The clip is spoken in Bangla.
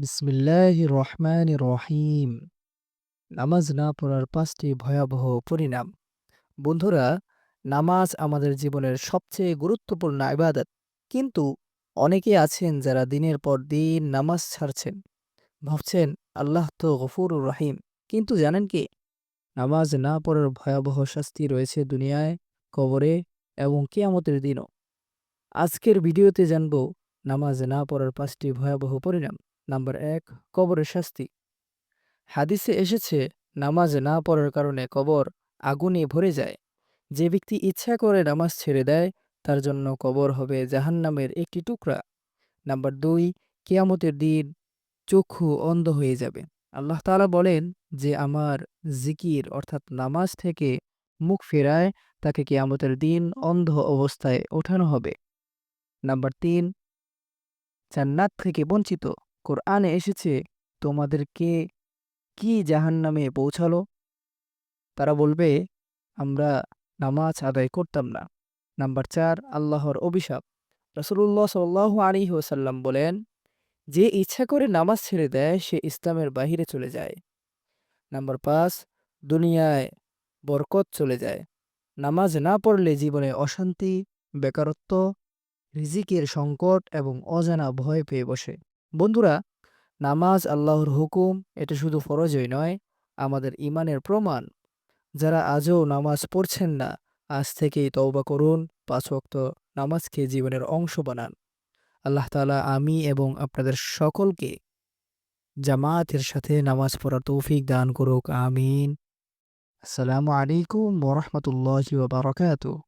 বিসমিল্লাহ রহমান রহিম। নামাজ না পড়ার পাঁচটি ভয়াবহ পরিণাম। বন্ধুরা, নামাজ আমাদের জীবনের সবচেয়ে গুরুত্বপূর্ণ ইবাদত। কিন্তু অনেকে আছেন যারা দিনের পর দিন নামাজ ছাড়ছেন। ভাবছেন, আল্লাহ তো গফুরুর রহিম। কিন্তু জানেন কি? নামাজ না পড়ার ভয়াবহ শাস্তি রয়েছে দুনিয়ায়, কবরে এবং কেয়ামতের দিনও। আজকের ভিডিওতে জানব, নামাজ না পড়ার পাঁচটি ভয়াবহ পরিণাম। নাম্বার এক, কবরের শাস্তি। হাদিসে এসেছে, নামাজ না পড়ার কারণে কবর আগুনে ভরে যায়। যে ব্যক্তি ইচ্ছা করে নামাজ ছেড়ে দেয়, তার জন্য কবর হবে জাহান্নামের একটি টুকরা। নাম্বার দুই, কিয়ামতের দিন চক্ষু অন্ধ হয়ে যাবে। আল্লাহ তালা বলেন যে, আমার জিকির অর্থাৎ নামাজ থেকে মুখ ফেরায়, তাকে কিয়ামতের দিন অন্ধ অবস্থায় ওঠানো হবে। নাম্বার তিন, জান্নাত থেকে বঞ্চিত। কোরআনে এসেছে, তোমাদেরকে কি জাহান্নামে পৌঁছালো? তারা বলবে, আমরা নামাজ আদায় করতাম না। নাম্বার চার, আল্লাহর অভিশাপ। রসুল্লাহ সাল্লাহ আলী ওসাল্লাম বলেন, যে ইচ্ছা করে নামাজ ছেড়ে দেয়, সে ইসলামের বাহিরে চলে যায়। নাম্বার পাঁচ, দুনিয়ায় বরকত চলে যায়। নামাজ না পড়লে জীবনে অশান্তি, বেকারত্ব, রিজিকের সংকট এবং অজানা ভয় পেয়ে বসে। বন্ধুরা, নামাজ আল্লাহর হুকুম, এটা শুধু ফরজই নয়, আমাদের ইমানের প্রমাণ। যারা আজও নামাজ পড়ছেন না, আজ থেকেই তওবা করুন, পাঁচ ওয়াক্ত নামাজকে জীবনের অংশ বানান। আল্লাহ তাআলা আমি এবং আপনাদের সকলকে জামাতের সাথে নামাজ পড়ার তৌফিক দান করুক, আমিন। আসসালামু আলাইকুম ওরহমতুল্লাহি ওয়া বারাকাতুহু।